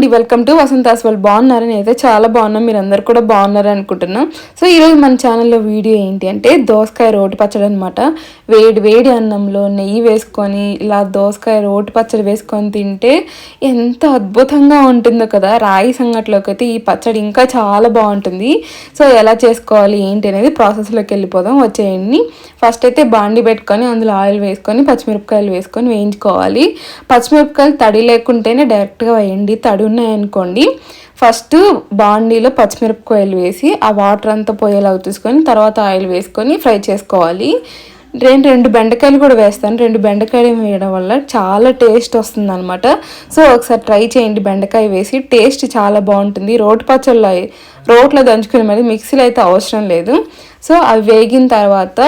అండి welcome to Vasantha's వాళ్ళు బాగున్నారని అయితే చాలా బాగున్నాం మీరు అందరు కూడా బాగున్నారని అనుకుంటున్నాం. సో ఈరోజు మన ఛానల్లో వీడియో ఏంటి అంటే దోసకాయ రోటి పచ్చడి అనమాట వేడి వేడి అన్నంలో నెయ్యి వేసుకొని ఇలా దోసకాయ రోటి పచ్చడి వేసుకొని తింటే ఎంత అద్భుతంగా ఉంటుందో కదా? రాయి సంగట్లోకి అయితే ఈ పచ్చడి ఇంకా చాలా బాగుంటుంది. సో ఎలా చేసుకోవాలి ఏంటి అనేది ప్రాసెస్లోకి వెళ్ళిపోదాం. వచ్చేయండి. ఫస్ట్ అయితే బాండి పెట్టుకొని అందులో ఆయిల్ వేసుకొని పచ్చిమిరపకాయలు వేసుకొని వేయించుకోవాలి. పచ్చిమిరపకాయలు తడి లేకుంటేనే డైరెక్ట్గా వేయండి. తడి ఉన్నాయనుకోండి ఫస్ట్ బాండీలో పచ్చిమిరపకాయలు వేసి ఆ వాటర్ అంతా పోయేలా తీసుకొని తర్వాత ఆయిల్ వేసుకొని ఫ్రై చేసుకోవాలి. రెండు రెండు బెండకాయలు కూడా వేస్తాను. రెండు బెండకాయలు వేయడం వల్ల చాలా టేస్ట్ వస్తుంది అనమాట సో ఒకసారి ట్రై చేయండి బెండకాయ వేసి. టేస్ట్ చాలా బాగుంటుంది. రోటి పచ్చళ్ళు రోట్లో దంచుకునే మరి మిక్సీలో అయితే అవసరం లేదు. సో అవి వేగిన తర్వాత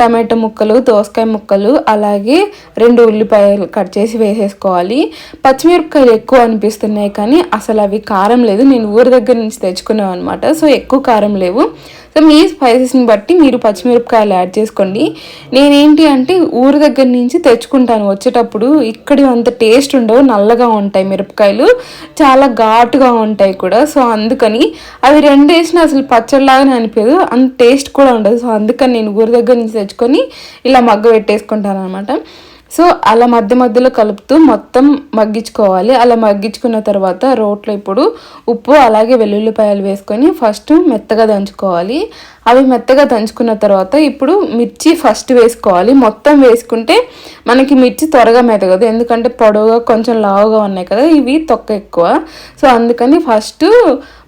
టమాటో ముక్కలు దోసకాయ ముక్కలు అలాగే రెండు ఉల్లిపాయలు కట్ చేసి వేసేసుకోవాలి. పచ్చిమిరపకాయలు ఎక్కువ అనిపిస్తున్నాయి కానీ అసలు అవి కారం లేదు. నేను ఊరి దగ్గర నుంచి తెచ్చుకున్నాను అనమాట సో ఎక్కువ కారం లేవు. సో మీ స్పైసెస్ని బట్టి మీరు పచ్చిమిరపకాయలు యాడ్ చేసుకోండి. నేనేంటి అంటే ఊరి దగ్గర నుంచి తెచ్చుకుంటాను. వచ్చేటప్పుడు ఇక్కడ అంత టేస్ట్ ఉండవు. నల్లగా ఉంటాయి మిరపకాయలు. చాలా ఘాటుగా ఉంటాయి కూడా. సో అందుకని అవి రెండు వేసిన అసలు పచ్చడిలాగానే అనిపించదు. అంత టేస్ట్ కూడా ఉండదు. సో అందుకని నేను ఊరి దగ్గర నుంచి తెచ్చుకొని ఇలా మగ్గ పెట్టేసుకుంటాను అనమాట సో అలా మధ్య మధ్యలో కలుపుతూ మొత్తం మగ్గించుకోవాలి. అలా మగ్గించుకున్న తర్వాత రోట్లో ఇప్పుడు ఉప్పు అలాగే వెల్లుల్లిపాయలు వేసుకొని ఫస్ట్ మెత్తగా దంచుకోవాలి. అవి మెత్తగా దంచుకున్న తర్వాత ఇప్పుడు మిర్చి ఫస్ట్ వేసుకోవాలి. మొత్తం వేసుకుంటే మనకి మిర్చి త్వరగా మెతగదు ఎందుకంటే పొడవుగా కొంచెం లావుగా ఉన్నాయి కదా ఇవి తొక్క ఎక్కువ. సో అందుకని ఫస్ట్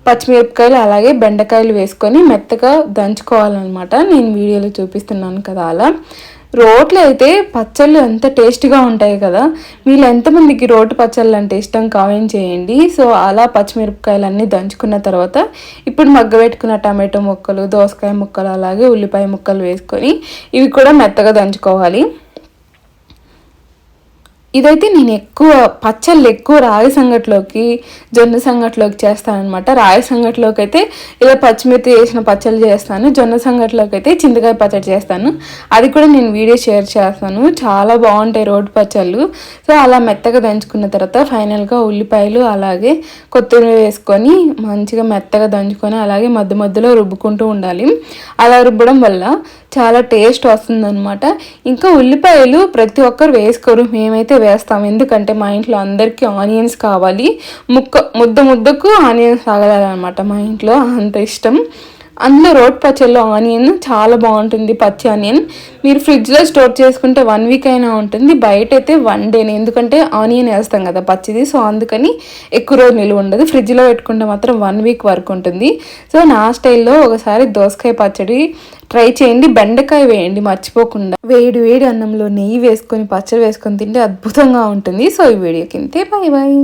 పచ్చిమిరపకాయలు అలాగే బెండకాయలు వేసుకొని మెత్తగా దంచుకోవాలన్నమాట. నేను వీడియోలో చూపిస్తున్నాను కదా అలా. రోట్లు అయితే పచ్చళ్ళు ఎంత టేస్ట్గా ఉంటాయి కదా. వీళ్ళు ఎంతమందికి రోటి పచ్చళ్ళు అంటే ఇష్టం కామెంట్ చేయండి. సో అలా పచ్చిమిరపకాయలు అన్నీ దంచుకున్న తర్వాత ఇప్పుడు మగ్గబెట్టుకున్న టమాటో ముక్కలు దోసకాయ ముక్కలు అలాగే ఉల్లిపాయ ముక్కలు వేసుకొని ఇవి కూడా మెత్తగా దంచుకోవాలి. ఇదైతే నేను ఎక్కువ పచ్చళ్ళు ఎక్కువ రాగి సంగట్లోకి జొన్న సంగట్లోకి చేస్తానమాట రాగి సంగట్లోకి అయితే ఇలా పచ్చిమిర్చి వేసిన పచ్చళ్ళు చేస్తాను. జొన్న సంగట్లోకి అయితే చింతకాయ పచ్చడి చేస్తాను. అది కూడా నేను వీడియో షేర్ చేస్తాను. చాలా బాగుంటాయి రోడ్డు పచ్చళ్ళు. సో అలా మెత్తగా దంచుకున్న తర్వాత ఫైనల్గా ఉల్లిపాయలు అలాగే కొత్తిమీర వేసుకొని మంచిగా మెత్తగా దంచుకొని అలాగే మధ్య మధ్యలో రుబ్బుకుంటూ ఉండాలి. అలా రుబ్బడం వల్ల చాలా టేస్ట్ వస్తుందనమాట ఇంకా ఉల్లిపాయలు ప్రతి ఒక్కరు వేసుకోరు మేమైతే వేస్తాం. ఎందుకంటే మా ఇంట్లో అందరికీ ఆనియన్స్ కావాలి. ముక్క ముద్ద ముద్దకు ఆనియన్స్ తాగలనమాట మా ఇంట్లో అంత ఇష్టం. అందులో రోడ్ పచ్చళ్ళు ఆనియన్ చాలా బాగుంటుంది పచ్చి ఆనియన్. మీరు ఫ్రిడ్జ్లో స్టోర్ చేసుకుంటే వన్ వీక్ అయినా ఉంటుంది. బయట అయితే వన్ డేనే ఎందుకంటే ఆనియన్ వేస్తాం కదా పచ్చిది. సో అందుకని ఎక్కువ రోజు నిలువ ఉండదు. ఫ్రిడ్జ్లో పెట్టుకుంటే మాత్రం వన్ వీక్ వరకు ఉంటుంది. సో నా స్టైల్లో ఒకసారి దోసకాయ పచ్చడి ట్రై చేయండి. బెండకాయ వేయండి మర్చిపోకుండా. వేడి వేడి అన్నంలో నెయ్యి వేసుకొని పచ్చడి వేసుకొని తింటే అద్భుతంగా ఉంటుంది. సో ఈ వీడియోకి ఇంతే. Bye bye